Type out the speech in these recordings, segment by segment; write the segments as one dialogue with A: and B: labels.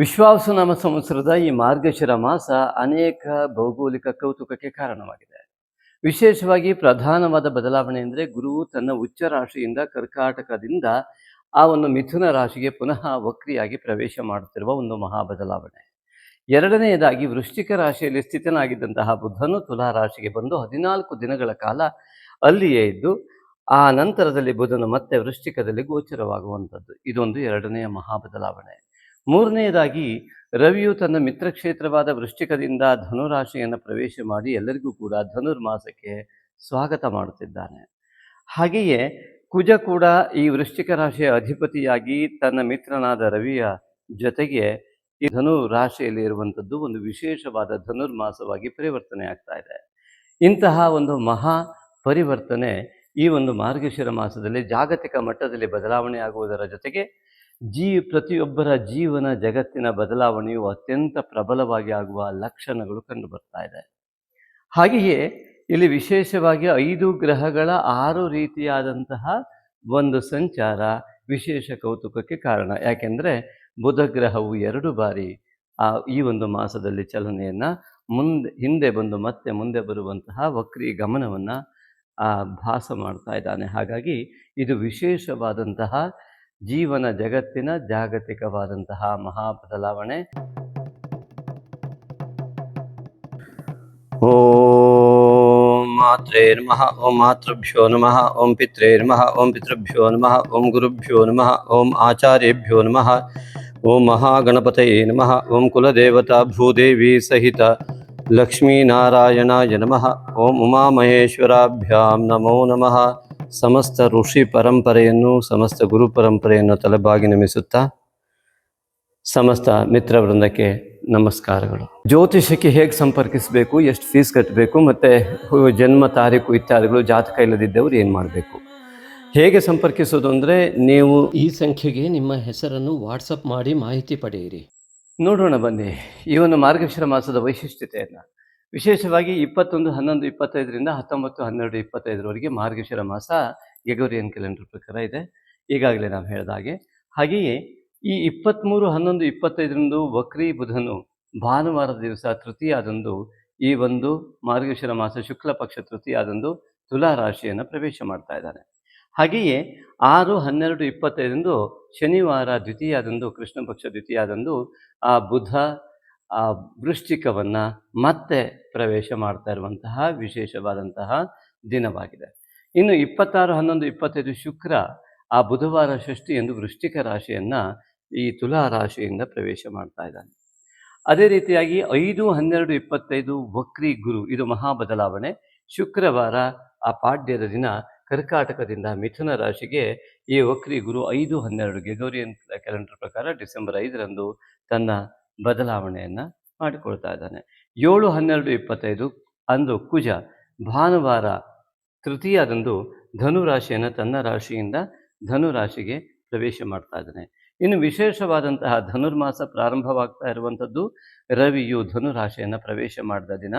A: ವಿಶ್ವಾವಸುನಾಮ ಸಂವತ್ಸರದ ಈ ಮಾರ್ಗಶಿರ ಮಾಸ ಅನೇಕ ಭೌಗೋಳಿಕ ಕೌತುಕಕ್ಕೆ ಕಾರಣವಾಗಿದೆ. ವಿಶೇಷವಾಗಿ ಪ್ರಧಾನವಾದ ಬದಲಾವಣೆ ಅಂದರೆ ಗುರು ತನ್ನ ಉಚ್ಚ ರಾಶಿಯಿಂದ ಕರ್ಕಾಟಕದಿಂದ ಆ ಒಂದು ಮಿಥುನ ರಾಶಿಗೆ ಪುನಃ ವಕ್ರಿಯಾಗಿ ಪ್ರವೇಶ ಮಾಡುತ್ತಿರುವ ಒಂದು ಮಹಾ ಬದಲಾವಣೆ. ಎರಡನೆಯದಾಗಿ ವೃಶ್ಚಿಕ ರಾಶಿಯಲ್ಲಿ ಸ್ಥಿತನಾಗಿದ್ದಂತಹ ಬುಧನು ತುಲಾ ರಾಶಿಗೆ ಬಂದು ಹದಿನಾಲ್ಕು ದಿನಗಳ ಕಾಲ ಅಲ್ಲಿಯೇ ಇದ್ದು, ಆ ನಂತರದಲ್ಲಿ ಬುಧನು ಮತ್ತೆ ವೃಶ್ಚಿಕದಲ್ಲಿ ಗೋಚರವಾಗುವಂಥದ್ದು. ಇದೊಂದು ಎರಡನೆಯ ಮಹಾ ಬದಲಾವಣೆ. ಮೂರನೆಯದಾಗಿ ರವಿಯು ತನ್ನ ಮಿತ್ರಕ್ಷೇತ್ರವಾದ ವೃಶ್ಚಿಕದಿಂದ ಧನುರಾಶಿಯನ್ನು ಪ್ರವೇಶ ಮಾಡಿ ಎಲ್ಲರಿಗೂ ಕೂಡ ಧನುರ್ಮಾಸಕ್ಕೆ ಸ್ವಾಗತ ಮಾಡುತ್ತಿದ್ದಾನೆ. ಹಾಗೆಯೇ, ಕುಜ ಕೂಡ ಈ ವೃಶ್ಚಿಕ ರಾಶಿಯ ಅಧಿಪತಿಯಾಗಿ ತನ್ನ ಮಿತ್ರನಾದ ರವಿಯ ಜೊತೆಗೆ ಈ ಧನು ರಾಶಿಯಲ್ಲಿ ಇರುವಂಥದ್ದು ಒಂದು ವಿಶೇಷವಾದ ಧನುರ್ಮಾಸವಾಗಿ ಪರಿವರ್ತನೆ ಆಗ್ತಾ ಇದೆ. ಇಂತಹ ಒಂದು ಮಹಾ ಪರಿವರ್ತನೆ ಈ ಒಂದು ಮಾರ್ಗಶಿರ ಮಾಸದಲ್ಲಿ ಜಾಗತಿಕ ಮಟ್ಟದಲ್ಲಿ ಬದಲಾವಣೆ ಆಗುವುದರ ಜೊತೆಗೆ ಜೀ, ಪ್ರತಿಯೊಬ್ಬರ ಜೀವನ ಜಗತ್ತಿನ ಬದಲಾವಣೆಯು ಅತ್ಯಂತ ಪ್ರಬಲವಾಗಿ ಆಗುವ ಲಕ್ಷಣಗಳು ಕಂಡುಬರ್ತಾ ಇದೆ. ಹಾಗೆಯೇ ಇಲ್ಲಿ ವಿಶೇಷವಾಗಿ ಐದು ಗ್ರಹಗಳ ಆರು ರೀತಿಯಾದಂತಹ ಒಂದು ಸಂಚಾರ ವಿಶೇಷ ಕೌತುಕಕ್ಕೆ ಕಾರಣ. ಯಾಕೆಂದರೆ ಬುಧ ಗ್ರಹವು ಎರಡು ಬಾರಿ ಆ ಈ ಒಂದು ಮಾಸದಲ್ಲಿ ಚಲನೆಯನ್ನು ಮುಂದೆ, ಹಿಂದೆ ಬಂದು ಮತ್ತೆ ಮುಂದೆ ಬರುವಂತಹ ವಕ್ರಿ ಗಮನವನ್ನು ಭಾಸ ಮಾಡ್ತಾ ಇದ್ದಾನೆ. ಹಾಗಾಗಿ ಇದು ವಿಶೇಷವಾದಂತಹ ಜೀವನ ಜಗತ್ತಿನ ಜಾಗತಿಕವಾದಂತಹ ಮಹಾ ಬದಲಾವಣೆ ಓಂ ಮಾತ್ರೇರ್ಮಃ ಓಂ ಮಾತೃಭ್ಯೋ ನಮಃ ಓಂ ಪಿತ್ರೇರ್ಮಃ ಓಂ ಪಿತೃಭ್ಯೋ ನಮಃ ಓಂ ಗುರುಭ್ಯೋ ನಮಃ ಓಂ ಆಚಾರ್ಯೇಭ್ಯೋ ನಮಃ ಓಂ ಮಹಾಗಣಪತಯೇ ನಮಃ ಓಂ ಕುಲದೇವತಾ ಭೂದೇವಿ ಸಹಿತ ಲಕ್ಷ್ಮೀನಾರಾಯಣಾಯ ನಮಃ ಓಂ ಉಮಾಮಹೇಶ್ವರಾಭ್ಯಾಂ ನಮೋ ನಮಃ ಸಮಸ್ತ ಋಷಿ ಪರಂಪರೆಯನ್ನು, ಸಮಸ್ತ ಗುರು ಪರಂಪರೆಯನ್ನು ತಲೆಬಾಗಿ ನಮಿಸುತ್ತಾ, ಸಮಸ್ತ ಮಿತ್ರ ವೃಂದಕ್ಕೆ ನಮಸ್ಕಾರಗಳು. ಜ್ಯೋತಿಷಕ್ಕೆ ಹೇಗೆ ಸಂಪರ್ಕಿಸಬೇಕು, ಎಷ್ಟು ಫೀಸ್ ಕಟ್ಟಬೇಕು ಮತ್ತು ಜನ್ಮ ತಾರೀಕು ಇತ್ಯಾದಿಗಳು, ಜಾತಕ ಇಲ್ಲದಿದ್ದವರು ಏನು ಮಾಡಬೇಕು? ಹೇಗೆ ಸಂಪರ್ಕಿಸೋದು ಅಂದರೆ ನೀವು
B: ಈ ಸಂಖ್ಯೆಗೆ ನಿಮ್ಮ ಹೆಸರನ್ನು ವಾಟ್ಸಪ್ ಮಾಡಿ ಮಾಹಿತಿ ಪಡೆಯಿರಿ.
A: ನೋಡೋಣ ಬನ್ನಿ, ಈ ಒಂದು ಮಾರ್ಗಶಿರ ಮಾಸದ ವೈಶಿಷ್ಟ್ಯತೆಯನ್ನು. ವಿಶೇಷವಾಗಿ ಇಪ್ಪತ್ತೊಂದು, ಹನ್ನೊಂದು, ಇಪ್ಪತ್ತೈದರಿಂದ ಹತ್ತೊಂಬತ್ತು, ಹನ್ನೆರಡು, ಇಪ್ಪತ್ತೈದರವರೆಗೆ ಮಾರ್ಗಶಿರ ಮಾಸ ಗೆಗೋರಿಯನ್ ಕ್ಯಾಲೆಂಡರ್ ಪ್ರಕಾರ ಇದೆ. ಈಗಾಗಲೇ ನಾವು ಹೇಳಿದ ಹಾಗೆ. ಹಾಗೆಯೇ ಈ ಇಪ್ಪತ್ತ್ಮೂರು ಹನ್ನೊಂದು, ಇಪ್ಪತ್ತೈದರಂದು ವಕ್ರಿ ಬುಧನು ಭಾನುವಾರದ ದಿವಸ ತೃತೀಯಾದಂದು ಈ ಒಂದು ಮಾರ್ಗಶಿರ ಮಾಸ ಶುಕ್ಲ ಪಕ್ಷ ತೃತೀಯಾದಂದು ತುಲಾ ರಾಶಿಯನ್ನು ಪ್ರವೇಶ ಮಾಡ್ತಾ ಇದ್ದಾನೆ. ಹಾಗೆಯೇ ಆರು, ಹನ್ನೆರಡು, ಇಪ್ಪತ್ತೈದರಂದು ಶನಿವಾರ ದ್ವಿತೀಯಾದಂದು, ಕೃಷ್ಣ ಪಕ್ಷ ದ್ವಿತೀಯಾದಂದು ಆ ಬುಧ ಆ ವೃಶ್ಚಿಕವನ್ನು ಮತ್ತೆ ಪ್ರವೇಶ ಮಾಡ್ತಾ ಇರುವಂತಹ ವಿಶೇಷವಾದಂತಹ ದಿನವಾಗಿದೆ. ಇನ್ನು ಇಪ್ಪತ್ತಾರು, ಹನ್ನೊಂದು, ಇಪ್ಪತ್ತೈದು ಶುಕ್ರ ಆ ಬುಧವಾರ ಷಷ್ಠಿ ಎಂದು ವೃಶ್ಚಿಕ ರಾಶಿಯನ್ನು ಈ ತುಲಾ ರಾಶಿಯಿಂದ ಪ್ರವೇಶ ಮಾಡ್ತಾ ಇದ್ದಾನೆ. ಅದೇ ರೀತಿಯಾಗಿ ಐದು, ಹನ್ನೆರಡು, ಇಪ್ಪತ್ತೈದು ವಕ್ರಿ ಗುರು, ಇದು ಮಹಾ ಬದಲಾವಣೆ ಶುಕ್ರವಾರ ಆ ಪಾಡ್ಯದ ದಿನ ಕರ್ಕಾಟಕದಿಂದ ಮಿಥುನ ರಾಶಿಗೆ ಈ ವಕ್ರಿ ಗುರು ಐದು, ಹನ್ನೆರಡು ಗೆಗೋರಿಯನ್ ಕ್ಯಾಲೆಂಡರ್ ಪ್ರಕಾರ ಡಿಸೆಂಬರ್ ಐದರಂದು ತನ್ನ ಬದಲಾವಣೆಯನ್ನು ಮಾಡಿಕೊಳ್ತಾ ಇದ್ದಾನೆ. ಏಳು ಹನ್ನೆರಡು ಇಪ್ಪತ್ತೈದು ಅಂದು ಕುಜ ಭಾನುವಾರ ತೃತೀಯದಂದು ಧನುರಾಶಿಯನ್ನು ತನ್ನ ರಾಶಿಯಿಂದ ಧನುರಾಶಿಗೆ ಪ್ರವೇಶ ಮಾಡ್ತಾ ಇದ್ದಾನೆ. ಇನ್ನು ವಿಶೇಷವಾದಂತಹ ಧನುರ್ಮಾಸ ಪ್ರಾರಂಭವಾಗ್ತಾ ಇರುವಂಥದ್ದು ರವಿಯು ಧನುರಾಶಿಯನ್ನು ಪ್ರವೇಶ ಮಾಡಿದ ದಿನ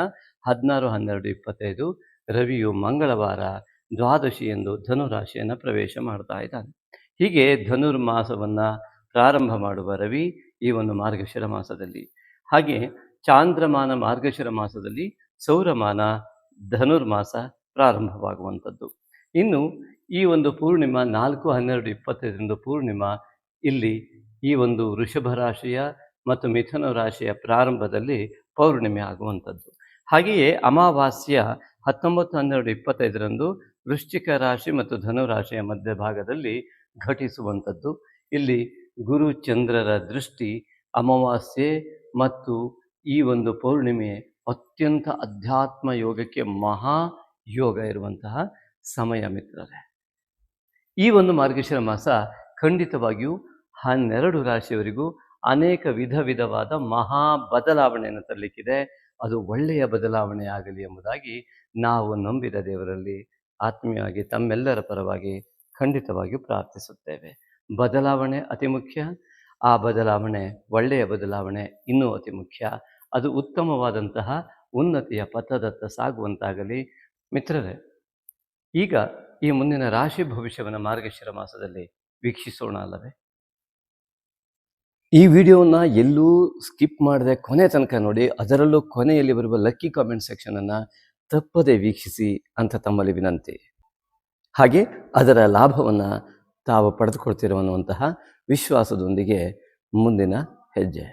A: ಹದಿನಾರು ಹನ್ನೆರಡು ಇಪ್ಪತ್ತೈದು ರವಿಯು ಮಂಗಳವಾರ ದ್ವಾದಶಿ ಎಂದು ಧನುರಾಶಿಯನ್ನು ಪ್ರವೇಶ ಮಾಡ್ತಾ ಇದ್ದಾನೆ. ಹೀಗೆ ಧನುರ್ಮಾಸವನ್ನು ಪ್ರಾರಂಭ ಮಾಡುವ ರವಿ ಈ ಒಂದು ಮಾರ್ಗಶಿರ ಮಾಸದಲ್ಲಿ. ಹಾಗೆ ಚಾಂದ್ರಮಾನ ಮಾರ್ಗಶಿರ ಮಾಸದಲ್ಲಿ ಸೌರಮಾನ ಧನುರ್ಮಾಸ ಪ್ರಾರಂಭವಾಗುವಂಥದ್ದು. ಇನ್ನು ಈ ಒಂದು ಪೂರ್ಣಿಮಾ ನಾಲ್ಕು, ಹನ್ನೆರಡು, ಇಪ್ಪತ್ತೈದರಂದು ಪೂರ್ಣಿಮಾ ಇಲ್ಲಿ ಈ ಒಂದು ವೃಷಭ ರಾಶಿಯ ಮತ್ತು ಮಿಥುನ ರಾಶಿಯ ಪ್ರಾರಂಭದಲ್ಲಿ ಪೌರ್ಣಿಮೆ ಆಗುವಂಥದ್ದು. ಹಾಗೆಯೇ ಅಮಾವಾಸ್ಯ ಹತ್ತೊಂಬತ್ತು, ಹನ್ನೆರಡು, ಇಪ್ಪತ್ತೈದರಂದು ವೃಶ್ಚಿಕ ರಾಶಿ ಮತ್ತು ಧನುರಾಶಿಯ ಮಧ್ಯಭಾಗದಲ್ಲಿ ಘಟಿಸುವಂಥದ್ದು. ಇಲ್ಲಿ ಗುರು ಚಂದ್ರರ ದೃಷ್ಟಿ ಅಮಾವಾಸ್ಯೆ ಮತ್ತು ಈ ಒಂದು ಪೌರ್ಣಿಮೆ ಅತ್ಯಂತ ಅಧ್ಯಾತ್ಮ ಯೋಗಕ್ಕೆ ಮಹಾ ಯೋಗ ಇರುವಂತಹ ಸಮಯ ಮಿತ್ರರೇ. ಈ ಒಂದು ಮಾರ್ಗಶಿರ ಮಾಸ ಖಂಡಿತವಾಗಿಯೂ ಹನ್ನೆರಡು ರಾಶಿಯವರಿಗೂ ಅನೇಕ ವಿಧ ವಿಧವಾದ ಮಹಾ ಬದಲಾವಣೆಯನ್ನು ತರಲಿಕ್ಕಿದೆ. ಅದು ಒಳ್ಳೆಯ ಬದಲಾವಣೆ ಆಗಲಿ ಎಂಬುದಾಗಿ ನಾವು ನಂಬಿದ ದೇವರಲ್ಲಿ ಆತ್ಮೀಯವಾಗಿ ತಮ್ಮೆಲ್ಲರ ಪರವಾಗಿ ಖಂಡಿತವಾಗಿಯೂ ಪ್ರಾರ್ಥಿಸುತ್ತೇವೆ. ಬದಲಾವಣೆ ಅತಿ ಮುಖ್ಯ. ಆ ಬದಲಾವಣೆ ಒಳ್ಳೆಯ ಬದಲಾವಣೆ ಇನ್ನೂ ಅತಿ ಮುಖ್ಯ. ಅದು ಉತ್ತಮವಾದಂತಹ ಉನ್ನತಿಯ ಪಥದತ್ತ ಸಾಗುವಂತಾಗಲಿ. ಮಿತ್ರರೇ, ಈಗ ಈ ಮುಂದಿನ ರಾಶಿ ಭವಿಷ್ಯವನ್ನು ಮಾರ್ಗಶಿರ ಮಾಸದಲ್ಲಿ ವೀಕ್ಷಿಸೋಣ ಅಲ್ಲವೇ? ಈ ವಿಡಿಯೋನ ಎಲ್ಲೂ ಸ್ಕಿಪ್ ಮಾಡದೆ ಕೊನೆ ತನಕ ನೋಡಿ, ಅದರಲ್ಲೂ ಕೊನೆಯಲ್ಲಿ ಬರುವ ಲಕ್ಕಿ ಕಾಮೆಂಟ್ ಸೆಕ್ಷನ್ ತಪ್ಪದೇ ತಪ್ಪದೆ ವೀಕ್ಷಿಸಿ ಅಂತ ತಮ್ಮಲ್ಲಿ ವಿನಂತಿ. ಹಾಗೆ ಅದರ ಲಾಭವನ್ನ ತಾವು ಪಡೆದುಕೊಳ್ತಿರುವನ್ನುವಂತಹ ವಿಶ್ವಾಸದೊಂದಿಗೆ ಮುಂದಿನ ಹೆಜ್ಜೆ.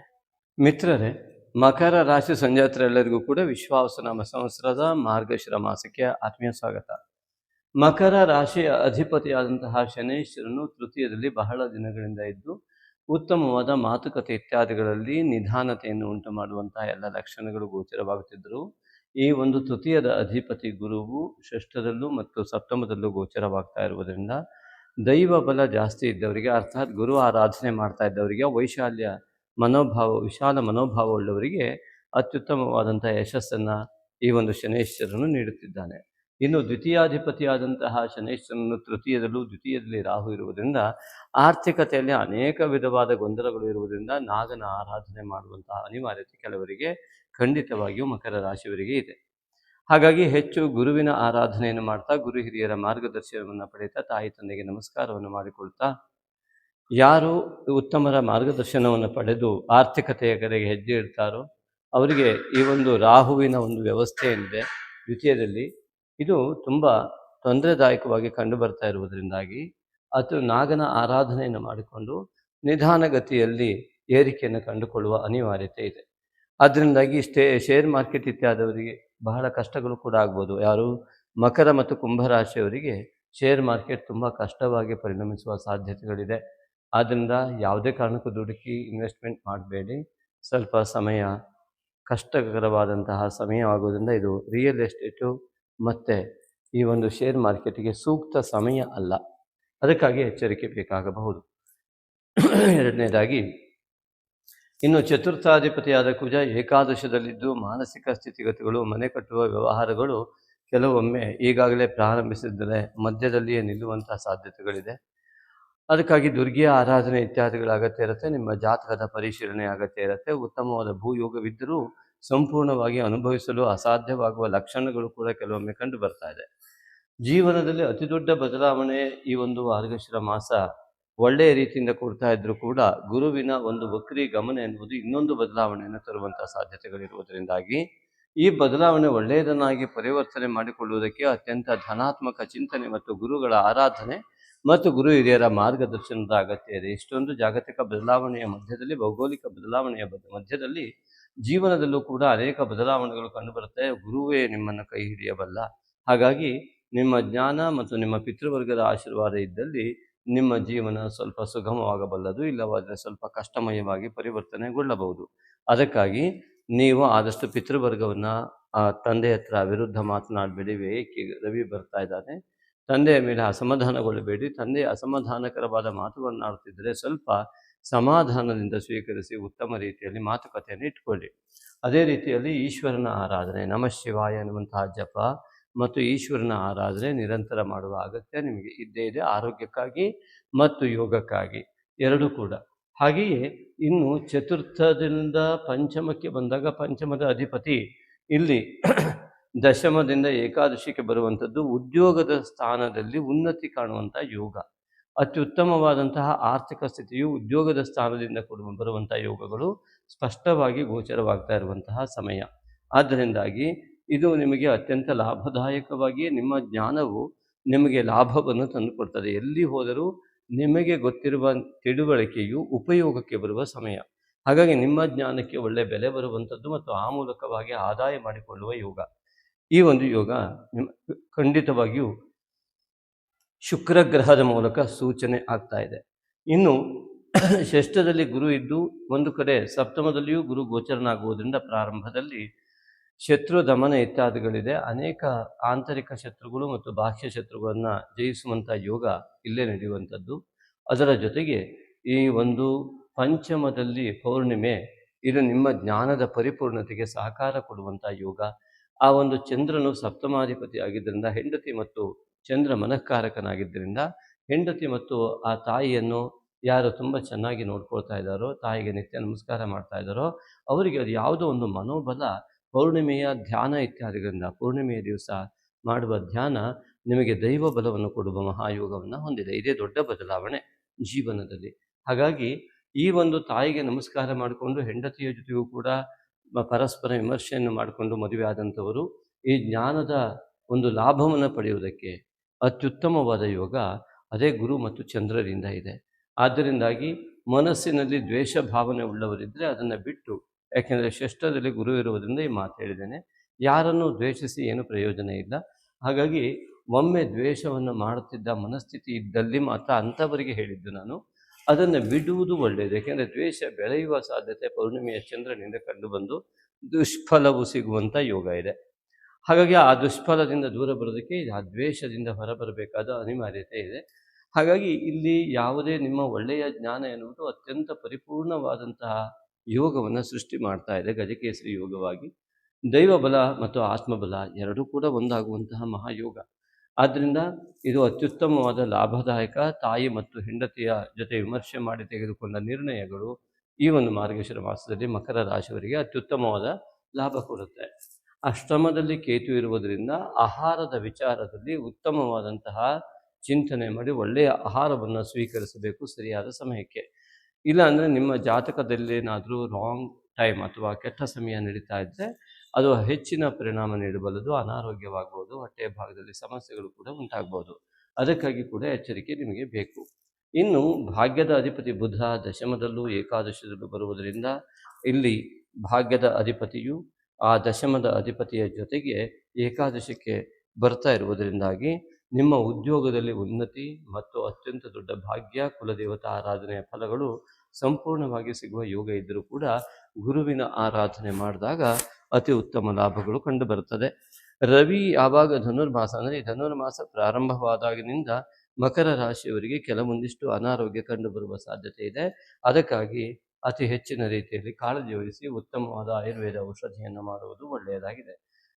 A: ಮಿತ್ರರೇ, ಮಕರ ರಾಶಿ ಸಂಜಾತರೆಲ್ಲರಿಗೂ ಕೂಡ ವಿಶ್ವಾಸನಾಮ ಸಂವತ್ಸರದ ಮಾರ್ಗಶಿರ ಮಾಸಕ್ಕೆ ಆತ್ಮೀಯ ಸ್ವಾಗತ. ಮಕರ ರಾಶಿಯ ಅಧಿಪತಿಯಾದಂತಹ ಶನೇಶ್ವರನು ತೃತೀಯದಲ್ಲಿ ಬಹಳ ದಿನಗಳಿಂದ ಇದ್ದು, ಉತ್ತಮವಾದ ಮಾತುಕತೆ ಇತ್ಯಾದಿಗಳಲ್ಲಿ ನಿಧಾನತೆಯನ್ನು ಉಂಟು ಮಾಡುವಂತಹ ಎಲ್ಲ ಲಕ್ಷಣಗಳು ಗೋಚರವಾಗುತ್ತಿದ್ದರು. ಈ ಒಂದು ತೃತೀಯದ ಅಧಿಪತಿ ಗುರುವು ಷಷ್ಠದಲ್ಲೂ ಮತ್ತು ಸಪ್ತಮದಲ್ಲೂ ಗೋಚರವಾಗ್ತಾ ಇರುವುದರಿಂದ ದೈವ ಬಲ ಜಾಸ್ತಿ ಇದ್ದವರಿಗೆ, ಅರ್ಥಾತ್ ಗುರು ಆರಾಧನೆ ಮಾಡ್ತಾ ಇದ್ದವರಿಗೆ, ವೈಶಾಲ್ಯ ಮನೋಭಾವ, ವಿಶಾಲ ಮನೋಭಾವ ಉಳ್ಳವರಿಗೆ ಅತ್ಯುತ್ತಮವಾದಂಥ ಯಶಸ್ಸನ್ನು ಈ ಒಂದು ಶನೇಶ್ವರನು ನೀಡುತ್ತಿದ್ದಾನೆ. ಇನ್ನು ದ್ವಿತೀಯಾಧಿಪತಿಯಾದಂತಹ ಶನೇಶ್ವರನು ತೃತೀಯದಲ್ಲೂ ದ್ವಿತೀಯದಲ್ಲಿ ರಾಹು ಇರುವುದರಿಂದ ಆರ್ಥಿಕತೆಯಲ್ಲಿ ಅನೇಕ ವಿಧವಾದ ಗೊಂದಲಗಳು ಇರುವುದರಿಂದ ನಾಗನ ಆರಾಧನೆ ಮಾಡುವಂತಹ ಅನಿವಾರ್ಯತೆ ಕೆಲವರಿಗೆ ಖಂಡಿತವಾಗಿಯೂ ಮಕರ ರಾಶಿಯವರಿಗೆ ಇದೆ. ಹಾಗಾಗಿ ಹೆಚ್ಚು ಗುರುವಿನ ಆರಾಧನೆಯನ್ನು ಮಾಡ್ತಾ ಗುರು ಹಿರಿಯರ ಮಾರ್ಗದರ್ಶನವನ್ನು ಪಡೆಯುತ್ತಾ ತಾಯಿ ತಂದೆಗೆ ನಮಸ್ಕಾರವನ್ನು ಮಾಡಿಕೊಳ್ತಾ ಯಾರು ಉತ್ತಮರ ಮಾರ್ಗದರ್ಶನವನ್ನು ಪಡೆದು ಆರ್ಥಿಕತೆಯ ಕಡೆಗೆ ಹೆಜ್ಜೆ ಇಡ್ತಾರೋ ಅವರಿಗೆ ಈ ಒಂದು ರಾಹುವಿನ ಒಂದು ವ್ಯವಸ್ಥೆ ಏನಿದೆ ದ್ವಿತೀಯದಲ್ಲಿ ಇದು ತುಂಬ ತೊಂದರೆದಾಯಕವಾಗಿ ಕಂಡು ಬರ್ತಾ ಇರುವುದರಿಂದಾಗಿ ಅದು ನಾಗನ ಆರಾಧನೆಯನ್ನು ಮಾಡಿಕೊಂಡು ನಿಧಾನಗತಿಯಲ್ಲಿ ಏರಿಕೆಯನ್ನು ಕಂಡುಕೊಳ್ಳುವ ಅನಿವಾರ್ಯತೆ ಇದೆ. ಅದರಿಂದಾಗಿ ಸ್ಟೇ ಶೇರ್ ಮಾರ್ಕೆಟ್ ಇತ್ಯಾದವರಿಗೆ ಬಹಳ ಕಷ್ಟಗಳು ಕೂಡ ಆಗ್ಬೋದು. ಯಾರು? ಮಕರ ಮತ್ತು ಕುಂಭರಾಶಿಯವರಿಗೆ ಶೇರ್ ಮಾರ್ಕೆಟ್ ತುಂಬ ಕಷ್ಟವಾಗಿ ಪರಿಣಮಿಸುವ ಸಾಧ್ಯತೆಗಳಿದೆ. ಆದ್ದರಿಂದ ಯಾವುದೇ ಕಾರಣಕ್ಕೂ ದುಡುಕಿ ಇನ್ವೆಸ್ಟ್ಮೆಂಟ್ ಮಾಡಬೇಡಿ. ಸ್ವಲ್ಪ ಸಮಯ, ಕಷ್ಟಕರವಾದಂತಹ ಸಮಯವಾಗುವುದರಿಂದ ಇದು ರಿಯಲ್ ಎಸ್ಟೇಟು ಮತ್ತು ಈ ಒಂದು ಶೇರ್ ಮಾರ್ಕೆಟಿಗೆ ಸೂಕ್ತ ಸಮಯ ಅಲ್ಲ. ಅದಕ್ಕಾಗಿ ಎಚ್ಚರಿಕೆ ಬೇಕಾಗಬಹುದು. ಎರಡನೇದಾಗಿ ಇನ್ನು ಚತುರ್ಥಾಧಿಪತಿಯಾದ ಕುಜ ಏಕಾದಶದಲ್ಲಿದ್ದು ಮಾನಸಿಕ ಸ್ಥಿತಿಗತಿಗಳು, ಮನೆ ಕಟ್ಟುವ ವ್ಯವಹಾರಗಳು ಕೆಲವೊಮ್ಮೆ ಈಗಾಗಲೇ ಪ್ರಾರಂಭಿಸಿದ್ದರೆ ಮಧ್ಯದಲ್ಲಿಯೇ ನಿಲ್ಲುವಂತಹ ಸಾಧ್ಯತೆಗಳಿದೆ. ಅದಕ್ಕಾಗಿ ದುರ್ಗೆಯ ಆರಾಧನೆ ಇತ್ಯಾದಿಗಳ ಅಗತ್ಯ ಇರುತ್ತೆ. ನಿಮ್ಮ ಜಾತಕದ ಪರಿಶೀಲನೆ ಅಗತ್ಯ ಇರುತ್ತೆ. ಉತ್ತಮವಾದ ಭೂಯೋಗವಿದ್ದರೂ ಸಂಪೂರ್ಣವಾಗಿ ಅನುಭವಿಸಲು ಅಸಾಧ್ಯವಾಗುವ ಲಕ್ಷಣಗಳು ಕೂಡ ಕೆಲವೊಮ್ಮೆ ಕಂಡು ಬರ್ತಾ ಇದೆ. ಜೀವನದಲ್ಲಿ ಅತಿ ದೊಡ್ಡ ಬದಲಾವಣೆ ಈ ಒಂದು ಮಾರ್ಗಶಿರ ಮಾಸ ಒಳ್ಳೆಯ ರೀತಿಯಿಂದ ಕೊಡ್ತಾ ಇದ್ದರೂ ಕೂಡ ಗುರುವಿನ ಒಂದು ವಕ್ರಿ ಗಮನ ಎನ್ನುವುದು ಇನ್ನೊಂದು ಬದಲಾವಣೆಯನ್ನು ತರುವಂತಹ ಸಾಧ್ಯತೆಗಳಿರುವುದರಿಂದಾಗಿ ಈ ಬದಲಾವಣೆ ಒಳ್ಳೆಯದನ್ನಾಗಿ ಪರಿವರ್ತನೆ ಮಾಡಿಕೊಳ್ಳುವುದಕ್ಕೆ ಅತ್ಯಂತ ಧನಾತ್ಮಕ ಚಿಂತನೆ ಮತ್ತು ಗುರುಗಳ ಆರಾಧನೆ ಮತ್ತು ಗುರು ಹಿರಿಯರ ಮಾರ್ಗದರ್ಶನದ ಅಗತ್ಯ ಇದೆ. ಇಷ್ಟೊಂದು ಜಾಗತಿಕ ಬದಲಾವಣೆಯ ಮಧ್ಯದಲ್ಲಿ, ಭೌಗೋಳಿಕ ಬದಲಾವಣೆಯ ಬದ- ಮಧ್ಯದಲ್ಲಿ ಜೀವನದಲ್ಲೂ ಕೂಡ ಅನೇಕ ಬದಲಾವಣೆಗಳು ಕಂಡುಬರುತ್ತೆ. ಗುರುವೇ ನಿಮ್ಮನ್ನು ಕೈ ಹಿಡಿಯಬಲ್ಲ. ಹಾಗಾಗಿ ನಿಮ್ಮ ಜ್ಞಾನ ಮತ್ತು ನಿಮ್ಮ ಪಿತೃವರ್ಗದ ಆಶೀರ್ವಾದ ಇದ್ದಲ್ಲಿ ನಿಮ್ಮ ಜೀವನ ಸ್ವಲ್ಪ ಸುಗಮವಾಗಬಲ್ಲದು, ಇಲ್ಲವಾದರೆ ಸ್ವಲ್ಪ ಕಷ್ಟಮಯವಾಗಿ ಪರಿವರ್ತನೆಗೊಳ್ಳಬಹುದು. ಅದಕ್ಕಾಗಿ ನೀವು ಆದಷ್ಟು ಪಿತೃವರ್ಗವನ್ನು ತಂದೆ ಹತ್ರ ವಿರುದ್ಧ ಮಾತನಾಡಬೇಡಿ, ಏಕೆ ರವಿ ಬರ್ತಾ ಇದ್ದಾನೆ? ತಂದೆಯ ಮೇಲೆ ಅಸಮಾಧಾನಗೊಳ್ಳಬೇಡಿ. ತಂದೆ ಅಸಮಾಧಾನಕರವಾದ ಮಾತುಗಳನ್ನು ಆಡ್ತಿದ್ದರೆ ಸ್ವಲ್ಪ ಸಮಾಧಾನದಿಂದ ಸ್ವೀಕರಿಸಿ ಉತ್ತಮ ರೀತಿಯಲ್ಲಿ ಮಾತುಕತೆಯನ್ನು ಇಟ್ಕೊಳ್ಳಿ ಅದೇ ರೀತಿಯಲ್ಲಿ ಈಶ್ವರನ ಆರಾಧನೆ, ನಮಃ ಶಿವಾಯ ಎನ್ನುವಂತಹ ಜಪ ಮತ್ತು ಈಶ್ವರನ ಆರಾಧನೆ ನಿರಂತರ ಮಾಡುವ ಅಗತ್ಯ ನಿಮಗೆ ಇದ್ದೇ ಇದೆ, ಆರೋಗ್ಯಕ್ಕಾಗಿ ಮತ್ತು ಯೋಗಕ್ಕಾಗಿ, ಎರಡೂ ಕೂಡ. ಹಾಗೆಯೇ ಇನ್ನು ಚತುರ್ಥದಿಂದ ಪಂಚಮಕ್ಕೆ ಬಂದಾಗ ಪಂಚಮದ ಅಧಿಪತಿ ಇಲ್ಲಿ ದಶಮದಿಂದ ಏಕಾದಶಿಗೆ ಬರುವಂಥದ್ದು ಉದ್ಯೋಗದ ಸ್ಥಾನದಲ್ಲಿ ಉನ್ನತಿ ಕಾಣುವಂಥ ಯೋಗ. ಅತ್ಯುತ್ತಮವಾದಂತಹ ಆರ್ಥಿಕ ಸ್ಥಿತಿಯು ಉದ್ಯೋಗದ ಸ್ಥಾನದಿಂದ ಕೂಡ ಬರುವಂಥ ಯೋಗಗಳು ಸ್ಪಷ್ಟವಾಗಿ ಗೋಚರವಾಗ್ತಾ ಇರುವಂತಹ ಸಮಯ. ಆದ್ದರಿಂದಾಗಿ ಇದು ನಿಮಗೆ ಅತ್ಯಂತ ಲಾಭದಾಯಕವಾಗಿ ನಿಮ್ಮ ಜ್ಞಾನವು ನಿಮಗೆ ಲಾಭವನ್ನು ತಂದುಕೊಡ್ತದೆ. ಎಲ್ಲಿ ಹೋದರೂ ನಿಮಗೆ ಗೊತ್ತಿರುವ ತಿಳುವಳಿಕೆಯು ಉಪಯೋಗಕ್ಕೆ ಬರುವ ಸಮಯ. ಹಾಗಾಗಿ ನಿಮ್ಮ ಜ್ಞಾನಕ್ಕೆ ಒಳ್ಳೆ ಬೆಲೆ ಬರುವಂಥದ್ದು ಮತ್ತು ಆ ಮೂಲಕವಾಗಿ ಆದಾಯ ಮಾಡಿಕೊಳ್ಳುವ ಯೋಗ. ಈ ಒಂದು ಯೋಗ ನಿಮ್ಮ ಖಂಡಿತವಾಗಿಯೂ ಶುಕ್ರ ಗ್ರಹದ ಮೂಲಕ ಸೂಚನೆ ಆಗ್ತಾ ಇದೆ. ಇನ್ನು ಷಷ್ಠದಲ್ಲಿ ಗುರು ಇದ್ದು ಒಂದು ಕಡೆ ಸಪ್ತಮದಲ್ಲಿಯೂ ಗುರು ಗೋಚರನಾಗುವುದರಿಂದ ಪ್ರಾರಂಭದಲ್ಲಿ ಶತ್ರು ದಮನ ಇತ್ಯಾದಿಗಳಿದೆ ಅನೇಕ ಆಂತರಿಕ ಶತ್ರುಗಳು ಮತ್ತು ಬಾಹ್ಯ ಶತ್ರುಗಳನ್ನು ಜಯಿಸುವಂಥ ಯೋಗ ಇಲ್ಲೇ ನಡೆಯುವಂಥದ್ದು. ಅದರ ಜೊತೆಗೆ ಈ ಒಂದು ಪಂಚಮದಲ್ಲಿ ಪೌರ್ಣಿಮೆ, ಇದು ನಿಮ್ಮ ಜ್ಞಾನದ ಪರಿಪೂರ್ಣತೆಗೆ ಸಹಕಾರ ಕೊಡುವಂಥ ಯೋಗ. ಆ ಒಂದು ಚಂದ್ರನು ಸಪ್ತಮಾಧಿಪತಿ ಆಗಿದ್ದರಿಂದ, ಹೆಂಡತಿ ಮತ್ತು ಚಂದ್ರ ಮನಃಕಾರಕನಾಗಿದ್ದರಿಂದ, ಹೆಂಡತಿ ಮತ್ತು ಆ ತಾಯಿಯನ್ನು ಯಾರು ತುಂಬ ಚೆನ್ನಾಗಿ ನೋಡ್ಕೊಳ್ತಾ ಇದ್ದಾರೋ, ತಾಯಿಗೆ ನಿತ್ಯ ನಮಸ್ಕಾರ ಮಾಡ್ತಾ ಇದ್ದಾರೋ, ಅವರಿಗೆ ಅದು ಯಾವುದೋ ಒಂದು ಮನೋಬಲ ಪೌರ್ಣಿಮೆಯ ಧ್ಯಾನ ಇತ್ಯಾದಿಗಳಿಂದ ಪೂರ್ಣಿಮೆಯ ದಿವಸ ಮಾಡುವ ಧ್ಯಾನ ನಿಮಗೆ ದೈವ ಬಲವನ್ನು ಕೊಡುವ ಮಹಾಯೋಗವನ್ನು ಹೊಂದಿದೆ. ಇದೇ ದೊಡ್ಡ ಬದಲಾವಣೆ ಜೀವನದಲ್ಲಿ. ಹಾಗಾಗಿ ಈ ಒಂದು ತಾಯಿಗೆ ನಮಸ್ಕಾರ ಮಾಡಿಕೊಂಡು ಹೆಂಡತಿಯ ಜೊತೆಗೂ ಕೂಡ ಪರಸ್ಪರ ವಿಮರ್ಶೆಯನ್ನು ಮಾಡಿಕೊಂಡು ಮದುವೆ ಆದಂಥವರು ಈ ಜ್ಞಾನದ ಒಂದು ಲಾಭವನ್ನು ಪಡೆಯುವುದಕ್ಕೆ ಅತ್ಯುತ್ತಮವಾದ ಯೋಗ ಅದೇ ಗುರು ಮತ್ತು ಚಂದ್ರರಿಂದ ಇದೆ. ಆದ್ದರಿಂದಾಗಿ ಮನಸ್ಸಿನಲ್ಲಿ ದ್ವೇಷ ಭಾವನೆ ಉಳ್ಳವರಿದ್ದರೆ ಅದನ್ನು ಬಿಟ್ಟು ಯಾಕೆಂದರೆ ಶ್ರೇಷ್ಠದಲ್ಲಿ ಗುರು ಇರುವುದರಿಂದ ಈ ಮಾತು ಹೇಳಿದ್ದೇನೆ. ಯಾರನ್ನು ದ್ವೇಷಿಸಿ ಏನು ಪ್ರಯೋಜನ ಇಲ್ಲ. ಹಾಗಾಗಿ ಒಮ್ಮೆ ದ್ವೇಷವನ್ನು ಮಾಡುತ್ತಿದ್ದ ಮನಸ್ಥಿತಿ ಇದ್ದಲ್ಲಿ ಮಾತ್ರ ಅಂಥವರಿಗೆ ಹೇಳಿದ್ದು ನಾನು. ಅದನ್ನು ಬಿಡುವುದು ಒಳ್ಳೆಯದು. ಯಾಕೆಂದರೆ ದ್ವೇಷ ಬೆಳೆಯುವ ಸಾಧ್ಯತೆ ಪೌರ್ಣಿಮೆಯ ಚಂದ್ರನಿಂದ ಕಂಡುಬಂದು ದುಷ್ಫಲವು ಸಿಗುವಂಥ ಯೋಗ ಇದೆ. ಹಾಗಾಗಿ ಆ ದುಷ್ಫಲದಿಂದ ದೂರ ಬರೋದಕ್ಕೆ, ಆ ದ್ವೇಷದಿಂದ ಹೊರಬರಬೇಕಾದ ಅನಿವಾರ್ಯತೆ ಇದೆ. ಹಾಗಾಗಿ ಇಲ್ಲಿ ಯಾವುದೇ ನಿಮ್ಮ ಒಳ್ಳೆಯ ಜ್ಞಾನ ಎನ್ನುವುದು ಅತ್ಯಂತ ಪರಿಪೂರ್ಣವಾದಂತಹ ಯೋಗವನ್ನು ಸೃಷ್ಟಿ ಮಾಡ್ತಾ ಇದೆ ಗಜಕೇಸರಿ ಯೋಗವಾಗಿ. ದೈವಬಲ ಮತ್ತು ಆತ್ಮಬಲ ಎರಡೂ ಕೂಡ ಒಂದಾಗುವಂತಹ ಮಹಾಯೋಗ. ಆದ್ದರಿಂದ ಇದು ಅತ್ಯುತ್ತಮವಾದ ಲಾಭದಾಯಕ, ತಾಯಿ ಮತ್ತು ಹೆಂಡತಿಯ ಜೊತೆ ವಿಮರ್ಶೆ ಮಾಡಿ ತೆಗೆದುಕೊಂಡ ನಿರ್ಣಯಗಳು ಈ ಒಂದು ಮಾರ್ಗೇಶ್ವರ ಮಾಸದಲ್ಲಿ ಮಕರ ರಾಶಿಯವರಿಗೆ ಅತ್ಯುತ್ತಮವಾದ ಲಾಭ ಕೊಡುತ್ತೆ. ಅಷ್ಟಮದಲ್ಲಿ ಕೇತು ಇರುವುದರಿಂದ ಆಹಾರದ ವಿಚಾರದಲ್ಲಿ ಉತ್ತಮವಾದಂತಹ ಚಿಂತನೆ ಮಾಡಿ ಒಳ್ಳೆಯ ಆಹಾರವನ್ನು ಸ್ವೀಕರಿಸಬೇಕು ಸರಿಯಾದ ಸಮಯಕ್ಕೆ. ಇಲ್ಲ ಅಂದರೆ ನಿಮ್ಮ ಜಾತಕದಲ್ಲೇನಾದರೂ ರಾಂಗ್ ಟೈಮ್ ಅಥವಾ ಕೆಟ್ಟ ಸಮಯ ನಡೀತಾ ಇದ್ದರೆ ಅದು ಹೆಚ್ಚಿನ ಪರಿಣಾಮ ನೀಡಬಲ್ಲದು, ಅನಾರೋಗ್ಯವಾಗ್ಬೋದು, ಹೊಟ್ಟೆ ಭಾಗದಲ್ಲಿ ಸಮಸ್ಯೆಗಳು ಕೂಡ ಉಂಟಾಗ್ಬೋದು. ಅದಕ್ಕಾಗಿ ಕೂಡ ಎಚ್ಚರಿಕೆ ನಿಮಗೆ ಬೇಕು. ಇನ್ನು ಭಾಗ್ಯದ ಅಧಿಪತಿ ಬುಧ ದಶಮದಲ್ಲೂ ಏಕಾದಶದಲ್ಲೂ ಬರುವುದರಿಂದ ಇಲ್ಲಿ ಭಾಗ್ಯದ ಅಧಿಪತಿಯು ಆ ದಶಮದ ಅಧಿಪತಿಯ ಜೊತೆಗೆ ಏಕಾದಶಕ್ಕೆ ಬರ್ತಾ ಇರುವುದರಿಂದಾಗಿ ನಿಮ್ಮ ಉದ್ಯೋಗದಲ್ಲಿ ಉನ್ನತಿ ಮತ್ತು ಅತ್ಯಂತ ದೊಡ್ಡ ಭಾಗ್ಯ, ಕುಲದೇವತಾ ಆರಾಧನೆಯ ಫಲಗಳು ಸಂಪೂರ್ಣವಾಗಿ ಸಿಗುವ ಯೋಗ ಇದ್ದರೂ ಕೂಡ ಗುರುವಿನ ಆರಾಧನೆ ಮಾಡಿದಾಗ ಅತಿ ಉತ್ತಮ ಲಾಭಗಳು ಕಂಡುಬರುತ್ತದೆ ರವಿ ಯಾವಾಗ ಧನುರ್ಮಾಸ ಅಂದರೆ ಧನುರ್ಮಾಸ ಪ್ರಾರಂಭವಾದಾಗಿನಿಂದ ಮಕರ ರಾಶಿಯವರಿಗೆ ಕೆಲವೊಂದಿಷ್ಟು ಅನಾರೋಗ್ಯ ಕಂಡುಬರುವ ಸಾಧ್ಯತೆ ಇದೆ. ಅದಕ್ಕಾಗಿ ಅತಿ ಹೆಚ್ಚಿನ ರೀತಿಯಲ್ಲಿ ಕಾಳಜಿ ವಹಿಸಿ ಉತ್ತಮವಾದ ಆಯುರ್ವೇದ ಔಷಧಿಯನ್ನು ಮಾಡುವುದು ಒಳ್ಳೆಯದಾಗಿದೆ.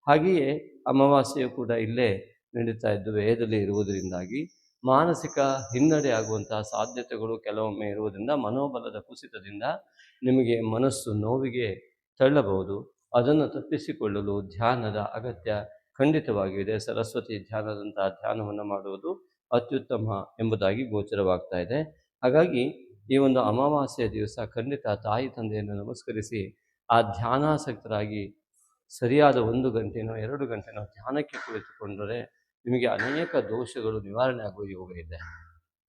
A: ಹಾಗೆಯೇ ಅಮಾವಾಸ್ಯೆಯು ಕೂಡ ಇಲ್ಲೇ ನಡೀತಾ ಇದ್ದು ವ್ಯಯದಲ್ಲಿ ಇರುವುದರಿಂದಾಗಿ ಮಾನಸಿಕ ಹಿನ್ನಡೆ ಆಗುವಂತಹ ಸಾಧ್ಯತೆಗಳು ಕೆಲವೊಮ್ಮೆ ಇರುವುದರಿಂದ ಮನೋಬಲದ ಕುಸಿತದಿಂದ ನಿಮಗೆ ಮನಸ್ಸು ನೋವಿಗೆ ತಳ್ಳಬಹುದು. ಅದನ್ನು ತಪ್ಪಿಸಿಕೊಳ್ಳಲು ಧ್ಯಾನದ ಅಗತ್ಯ ಖಂಡಿತವಾಗಿದೆ ಸರಸ್ವತಿ ಧ್ಯಾನದಂತಹ ಧ್ಯಾನವನ್ನು ಮಾಡುವುದು ಅತ್ಯುತ್ತಮ ಎಂಬುದಾಗಿ ಗೋಚರವಾಗ್ತಾ ಇದೆ. ಹಾಗಾಗಿ ಈ ಒಂದು ಅಮಾವಾಸ್ಯೆಯ ದಿವಸ ಖಂಡಿತ ತಾಯಿ ತಂದೆಯನ್ನು ನಮಸ್ಕರಿಸಿ ಆ ಧ್ಯಾನಾಸಕ್ತರಾಗಿ ಸರಿಯಾದ ಒಂದು ಗಂಟೆನೋ ಎರಡು ಗಂಟೆನೋ ಧ್ಯಾನಕ್ಕೆ ಕುಳಿತುಕೊಂಡರೆ ನಿಮಗೆ ಅನೇಕ ದೋಷಗಳು ನಿವಾರಣೆ ಆಗುವ ಯೋಗ ಇದೆ.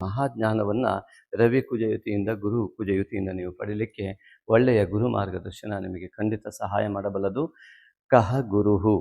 A: ಮಹಾಜ್ಞಾನವನ್ನು ರವಿ ಕುಜಯುತಿಯಿಂದ, ಗುರು ಕುಜಯುತಿಯಿಂದ ನೀವು ಪಡೀಲಿಕ್ಕೆ ಒಳ್ಳೆಯ ಗುರು ಮಾರ್ಗದರ್ಶನ ನಿಮಗೆ ಖಂಡಿತ ಸಹಾಯ ಮಾಡಬಲ್ಲದು. ಕಹ ಗುರುಹು.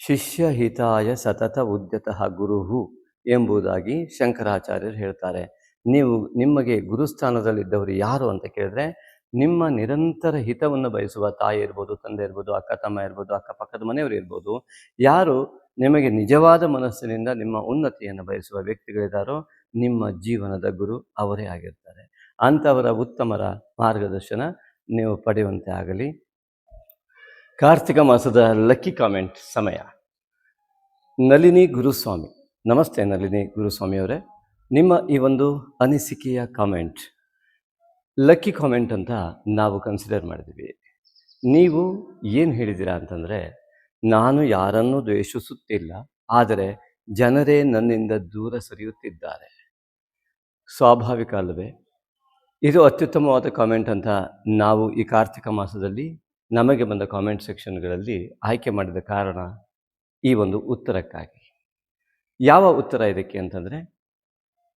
A: ಶಿಷ್ಯ ಹಿತಾಯ ಸತತ ಉದ್ಯತಃ ಗುರುಹು ಎಂಬುದಾಗಿ ಶಂಕರಾಚಾರ್ಯರು ಹೇಳ್ತಾರೆ. ನೀವು ನಿಮಗೆ ಗುರುಸ್ಥಾನದಲ್ಲಿದ್ದವರು ಯಾರು ಅಂತ ಕೇಳಿದ್ರೆ, ನಿಮ್ಮ ನಿರಂತರ ಹಿತವನ್ನು ಬಯಸುವ ತಾಯಿ ಇರ್ಬೋದು, ತಂದೆ ಇರ್ಬೋದು, ಅಕ್ಕ ತಮ್ಮ ಇರ್ಬೋದು, ಅಕ್ಕಪಕ್ಕದ ಮನೆಯವರು ಇರ್ಬೋದು, ಯಾರು ನಿಮಗೆ ನಿಜವಾದ ಮನಸ್ಸಿನಿಂದ ನಿಮ್ಮ ಉನ್ನತಿಯನ್ನು ಬಯಸುವ ವ್ಯಕ್ತಿಗಳಿದ್ದಾರೋ ನಿಮ್ಮ ಜೀವನದ ಗುರು ಅವರೇ ಆಗಿರ್ತಾರೆ. ಅಂಥವರ ಉತ್ತಮರ ಮಾರ್ಗದರ್ಶನ ನೀವು ಪಡೆಯುವಂತೆ ಆಗಲಿ. ಕಾರ್ತಿಕ ಮಾಸದ ಲಕ್ಕಿ ಕಾಮೆಂಟ್ ಸಮಯ. ನಳಿನಿ ಗುರುಸ್ವಾಮಿ. ನಮಸ್ತೆ ನಳಿನಿ ಗುರುಸ್ವಾಮಿಯವರೇ. ನಿಮ್ಮ ಈ ಒಂದು ಅನಿಸಿಕೆಯ ಕಾಮೆಂಟ್. ಲಕ್ಕಿ ಕಾಮೆಂಟ್ ಅಂತ ನಾವು ಕನ್ಸಿಡರ್ ಮಾಡಿದ್ದೀವಿ. ನೀವು ಏನು ಹೇಳಿದ್ದೀರಾ ಅಂತಂದರೆ ನಾನು ಯಾರನ್ನೂ ದ್ವೇಷಿಸುತ್ತಿಲ್ಲ, ಆದರೆ ಜನರೇ ನನ್ನಿಂದ ದೂರ ಸರಿಯುತ್ತಿದ್ದಾರೆ. ಸ್ವಾಭಾವಿಕ ಅಲ್ಲವೇ? ಇದು ಅತ್ಯುತ್ತಮವಾದ ಕಾಮೆಂಟ್ ಅಂತ ನಾವು ಈ ಕಾರ್ತಿಕ ಮಾಸದಲ್ಲಿ ನಮಗೆ ಬಂದ ಕಾಮೆಂಟ್ ಸೆಕ್ಷನ್ಗಳಲ್ಲಿ ಆಯ್ಕೆ ಮಾಡಿದ ಕಾರಣ ಈ ಒಂದು ಉತ್ತರಕ್ಕಾಗಿ. ಯಾವ ಉತ್ತರ ಇದಕ್ಕೆ ಅಂತಂದರೆ,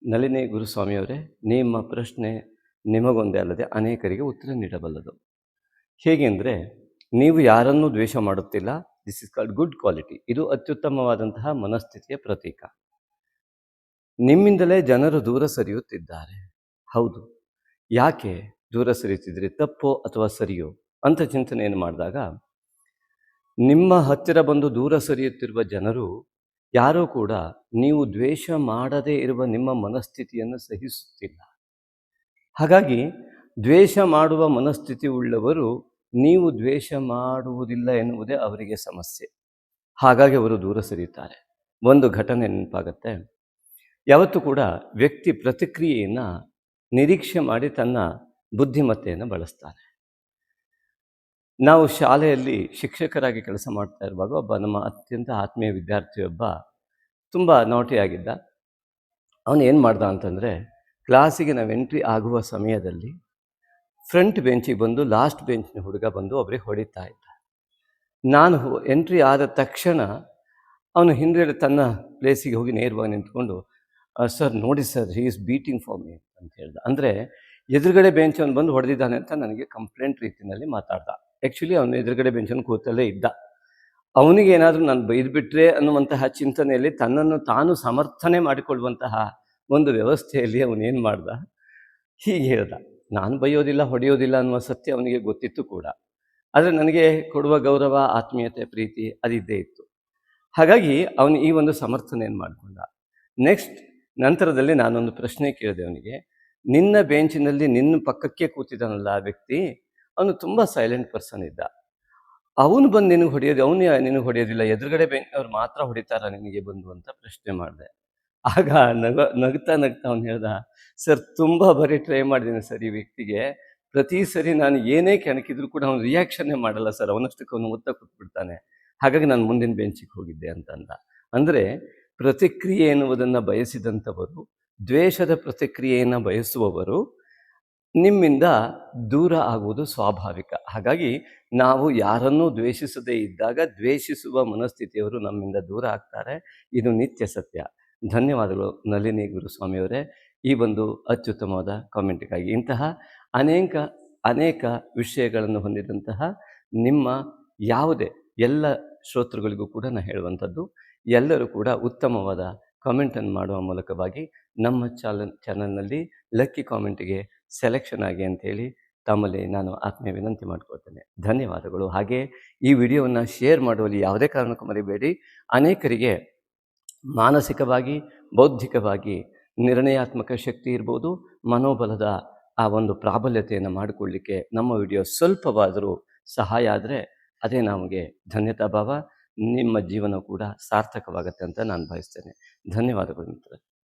A: ನಳಿನಿ ಗುರುಸ್ವಾಮಿಯವರೇ, ನಿಮ್ಮ ಪ್ರಶ್ನೆ ನಿಮಗೊಂದೇ ಅಲ್ಲದೆ ಅನೇಕರಿಗೆ ಉತ್ತರ ನೀಡಬಲ್ಲದು. ಹೇಗೆಂದರೆ ನೀವು ಯಾರನ್ನೂ ದ್ವೇಷ ಮಾಡುತ್ತಿಲ್ಲ this is called good quality ಇದು ಅತ್ಯುತ್ತಮವಾದಂತಹ ಮನಸ್ಥಿತಿಯ ಪ್ರತೀಕ. ನಿಮ್ಮಿಂದಲೇ ಜನರು ದೂರ ಸರಿಯುತ್ತಿದ್ದಾರೆ. ಹೌದು. ಯಾಕೆ ದೂರ ಸರಿಯುತ್ತಿದ್ರಿ ತಪ್ಪೋ ಅಥವಾ ಸರಿಯೋ? ಅಂತ ಚಿಂತನೆಯನ್ನು ಮಾಡಿದಾಗ, ನಿಮ್ಮ ಹತ್ತಿರ ಬಂದು ದೂರ ಸರಿಯುತ್ತಿರುವ ಜನರು, ಯಾರೂ ಕೂಡ ನೀವು ದ್ವೇಷ ಮಾಡದೇ ಇರುವ ನಿಮ್ಮ ಮನಸ್ಥಿತಿಯನ್ನು ಸಹಿಸುತ್ತಿಲ್ಲ. ಹಾಗಾಗಿ, ದ್ವೇಷ ಮಾಡುವ ಮನಸ್ಥಿತಿ ಉಳ್ಳವರು ನೀವು ದ್ವೇಷ ಮಾಡುವುದಿಲ್ಲ ಎನ್ನುವುದೇ ಅವರಿಗೆ ಸಮಸ್ಯೆ. ಹಾಗಾಗಿ ಅವರು ದೂರ ಸರಿಯುತ್ತಾರೆ. ಒಂದು ಘಟನೆ ನೆನಪಾಗತ್ತೆ. ಯಾವತ್ತೂ ಕೂಡ ವ್ಯಕ್ತಿ ಪ್ರತಿಕ್ರಿಯೆಯನ್ನು ನಿರೀಕ್ಷೆ ಮಾಡಿ ತನ್ನ ಬುದ್ಧಿಮತ್ತೆಯನ್ನು ಬಳಸ್ತಾನೆ ನಾವು ಶಾಲೆಯಲ್ಲಿ ಶಿಕ್ಷಕರಾಗಿ ಕೆಲಸ ಮಾಡ್ತಾ ಇರುವಾಗ ಒಬ್ಬ ನಮ್ಮ ಅತ್ಯಂತ ಆತ್ಮೀಯ ವಿದ್ಯಾರ್ಥಿಯೊಬ್ಬ ತುಂಬ ನಾಟಿಯಾಗಿದ್ದ ಅವನು ಏನು ಮಾಡ್ದ ಅಂತಂದರೆ ಕ್ಲಾಸಿಗೆ ನಾವು ಎಂಟ್ರಿ ಆಗುವ ಸಮಯದಲ್ಲಿ ಫ್ರಂಟ್ ಬೆಂಚಿಗೆ ಬಂದು, ಲಾಸ್ಟ್ ಬೆಂಚ್ನ ಹುಡುಗ ಬಂದು ಒಬ್ಬರಿಗೆ ಹೊಡಿತಾ ಇದ್ದ. ನಾನು ಎಂಟ್ರಿ ಆದ ತಕ್ಷಣ ಅವನು ಹಿಂದುಗಡೆ ತನ್ನ ಪ್ಲೇಸಿಗೆ ಹೋಗಿ ನೇರವಾಗಿ ನಿಂತ್ಕೊಂಡು ಸರ್, ನೋಡಿ sir, he is beating for me, ಅಂತ ಹೇಳ್ದ. ಅಂದರೆ ಎದುರುಗಡೆ ಬೆಂಚವನು ಬಂದು ಹೊಡೆದಿದ್ದಾನೆ ಅಂತ ನನಗೆ ಕಂಪ್ಲೇಂಟ್ ರೀತಿಯಲ್ಲಿ ಮಾತಾಡ್ದ. ಆ್ಯಕ್ಚುಲಿ ಅವನು ಎದುರುಗಡೆ ಬೆಂಚನ್ನು ಕೂತಲ್ಲೇ ಇದ್ದ. ಅವನಿಗೆ ಏನಾದರೂ ನಾನು ಬೈದ್ಬಿಟ್ರೆ ಅನ್ನುವಂತಹ ಚಿಂತನೆಯಲ್ಲಿ ತನ್ನನ್ನು ತಾನು ಸಮರ್ಥನೆ ಮಾಡಿಕೊಳ್ಳುವಂತಹ ಒಂದು ವ್ಯವಸ್ಥೆಯಲ್ಲಿ ಅವನೇನು ಮಾಡ್ದ? ಹೀಗೆ ಹೇಳ್ದ. ನಾನು ಬೈಯೋದಿಲ್ಲ ಹೊಡೆಯೋದಿಲ್ಲ ಅನ್ನುವ ಸತ್ಯ ಅವನಿಗೆ ಗೊತ್ತಿತ್ತು ಕೂಡ. ಆದರೆ ನನಗೆ ಕೊಡುವ ಗೌರವ, ಆತ್ಮೀಯತೆ, ಪ್ರೀತಿ ಅದಿದ್ದೇ ಇತ್ತು. ಹಾಗಾಗಿ ಅವನು ಈ ಒಂದು ಸಮರ್ಥನೆಯನ್ನು ಮಾಡಿಕೊಂಡ? ನೆಕ್ಸ್ಟ್ ನಂತರದಲ್ಲಿ ನಾನೊಂದು ಪ್ರಶ್ನೆ ಕೇಳಿದೆ ಅವನಿಗೆ. ನಿನ್ನ ಬೆಂಚಿನಲ್ಲಿ ನಿನ್ನ ಪಕ್ಕಕ್ಕೆ ಕೂತಿದ್ದಾನಲ್ಲ ಆ ವ್ಯಕ್ತಿ? ಅವನು ತುಂಬ ಸೈಲೆಂಟ್ ಪರ್ಸನ್ ಇದ್ದ. ಅವನು ಬಂದು ನಿನಗೆ ಹೊಡೆಯೋದು, ಅವನು ನಿನಗೆ ಹೊಡೆಯೋದಿಲ್ಲ, ಎದುರುಗಡೆ ಬೆಂಚ್ನವ್ರು ಮಾತ್ರ ಹೊಡಿತಾರ ನಿನಗೆ ಬಂದು ಅಂತ ಪ್ರಶ್ನೆ ಮಾಡಿದೆ. ಆಗ ನಗ, ನಗ್ತಾ ನಗ್ತಾ ಅವನು ಹೇಳ್ದ, ಸರ್, ತುಂಬ ಬರೀ ಟ್ರೈ ಮಾಡಿದ್ದೀನಿ ಸರ್ ಈ ವ್ಯಕ್ತಿಗೆ. ಪ್ರತಿ ಸರಿ ನಾನು ಏನೇ ಕೆಣಕಿದ್ರು ಕೂಡ ಅವನು ರಿಯಾಕ್ಷನ್ನೇ ಮಾಡಲ್ಲ ಸರ್. ಅವನಷ್ಟಕ್ಕೆ ಅವನು ಒತ್ತ ಕೂತ್ಬಿಡ್ತಾನೆ ಹಾಗಾಗಿ ನಾನು ಮುಂದಿನ ಬೆಂಚಿಗೆ ಹೋಗಿದ್ದೆ ಅಂತಂದ ಅಂದರೆ ಪ್ರತಿಕ್ರಿಯೆ ಎನ್ನುವುದನ್ನು ಬಯಸಿದಂಥವರು, ದ್ವೇಷದ ಪ್ರತಿಕ್ರಿಯೆಯನ್ನು ಬಯಸುವವರು ನಿಮ್ಮಿಂದ ದೂರ ಆಗುವುದು ಸ್ವಾಭಾವಿಕ. ಹಾಗಾಗಿ ನಾವು ಯಾರನ್ನೂ ದ್ವೇಷಿಸದೇ ಇದ್ದಾಗ ದ್ವೇಷಿಸುವ ಮನಸ್ಥಿತಿಯವರು ನಮ್ಮಿಂದ ದೂರ ಆಗ್ತಾರೆ. ಇದು ನಿತ್ಯ ಸತ್ಯ. ಧನ್ಯವಾದಗಳು ನಳಿನಿ ಗುರುಸ್ವಾಮಿಯವರೇ. ಈ ಒಂದು ಅತ್ಯುತ್ತಮವಾದ ಕಾಮೆಂಟ್ಗಾಗಿ ಇಂತಹ ಅನೇಕ ಅನೇಕ ವಿಷಯಗಳನ್ನು ಹೊಂದಿದಂತಹ ನಿಮ್ಮ ಯಾವುದೇ ಎಲ್ಲ ಶ್ರೋತೃಗಳಿಗೂ ಕೂಡ ನಾನು ಹೇಳುವಂಥದ್ದು, ಎಲ್ಲರೂ ಕೂಡ ಉತ್ತಮವಾದ ಕಾಮೆಂಟನ್ನು ಮಾಡುವ ಮೂಲಕವಾಗಿ ನಮ್ಮ ಚಾನಲ್ ಚಾನಲ್ನಲ್ಲಿ ಲಕ್ಕಿ ಕಾಮೆಂಟ್ಗೆ ಸೆಲೆಕ್ಷನ್ ಆಗಿ ಅಂತೇಳಿ ತಮ್ಮಲ್ಲಿ ನಾನು ಆತ್ಮೀಯ ವಿನಂತಿ ಮಾಡ್ಕೊಳ್ತೇನೆ. ಧನ್ಯವಾದಗಳು. ಹಾಗೆ ಈ ವಿಡಿಯೋವನ್ನು ಶೇರ್ ಮಾಡುವಲ್ಲಿ ಯಾವುದೇ ಕಾರಣಕ್ಕೂ ಮರಿಬೇಡಿ. ಅನೇಕರಿಗೆ ಮಾನಸಿಕವಾಗಿ, ಬೌದ್ಧಿಕವಾಗಿ ನಿರ್ಣಯಾತ್ಮಕ ಶಕ್ತಿ ಇರ್ಬೋದು, ಮನೋಬಲದ ಆ ಒಂದು ಪ್ರಾಬಲ್ಯತೆಯನ್ನು ಮಾಡಿಕೊಳ್ಳಿಕ್ಕೆ ನಮ್ಮ ವಿಡಿಯೋ ಸ್ವಲ್ಪವಾದರೂ ಸಹಾಯ ಆದರೆ ಅದೇ ನಮಗೆ ಧನ್ಯತಾ ಭಾವ. ನಿಮ್ಮ ಜೀವನ ಕೂಡ ಸಾರ್ಥಕವಾಗುತ್ತೆ ಅಂತ ನಾನು ಭಾವಿಸ್ತೇನೆ. ಧನ್ಯವಾದಗಳು ಮಿತ್ರ